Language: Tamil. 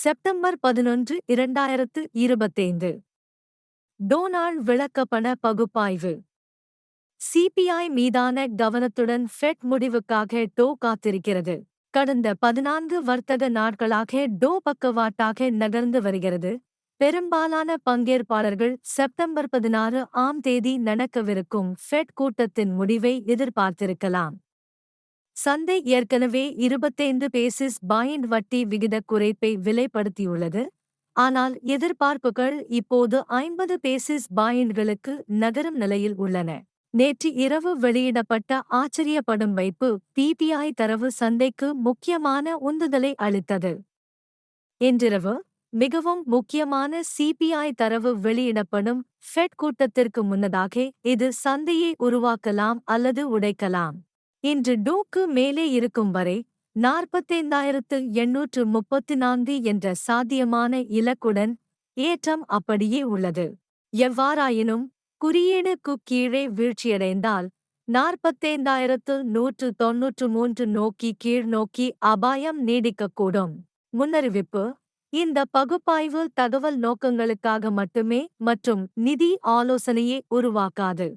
செப்டம்பர் பதினொன்று இரண்டாயிரத்து இருபத்தைந்து. டோனால்ட் விளக்கப்பண பகுப்பாய்வு. சிபிஐ மீதான கவனத்துடன் ஃபெட் முடிவுக்காக டோ காத்திருக்கிறது. கடந்த பதினான்கு வர்த்தக நாட்களாக டோ பக்கவாட்டாக நகர்ந்து வருகிறது. பெரும்பாலான பங்கேற்பாளர்கள் செப்டம்பர் பதினாறு ஆம் தேதி நடக்கவிருக்கும் ஃபெட் கூட்டத்தின் முடிவை எதிர்பார்த்திருக்கலாம். சந்தை ஏற்கனவே இருபத்தைந்து பேசிஸ் பாயிண்ட் வட்டி விகித குறைப்பை விலைப்படுத்தியுள்ளது. ஆனால் எதிர்பார்ப்புகள் இப்போது ஐம்பது பேசிஸ் பாயிண்ட்களுக்கு நகரும் நிலையில் உள்ளன. நேற்று இரவு வெளியிடப்பட்ட ஆச்சரியப்படும் வைப்பு பிபிஐ தரவு சந்தைக்கு முக்கியமான உந்துதலை அளித்தது. இன்றிரவு மிகவும் முக்கியமான சிபிஐ தரவு வெளியிடப்படும் ஃபெட் கூட்டத்திற்கு முன்னதாக இது சந்தையை உருவாக்கலாம் அல்லது உடைக்கலாம். இன்று டோக்கு மேலே இருக்கும் வரை நாற்பத்தைந்தாயிரத்து எண்ணூற்று முப்பத்தி நான்கு என்ற சாத்தியமான இலக்குடன் ஏற்றம் அப்படியே உள்ளது. எவ்வாறாயினும் குறியீடுக்கு கீழே வீழ்ச்சியடைந்தால் நாற்பத்தைந்தாயிரத்து நூற்று தொன்னூற்று மூன்று நோக்கி கீழ் நோக்கி அபாயம் நீடிக்கக்கூடும். முன்னறிவிப்பு இந்த பகுப்பாய்வு தகவல் நோக்கங்களுக்காக மட்டுமே மற்றும் நிதி ஆலோசனையை உருவாக்காது.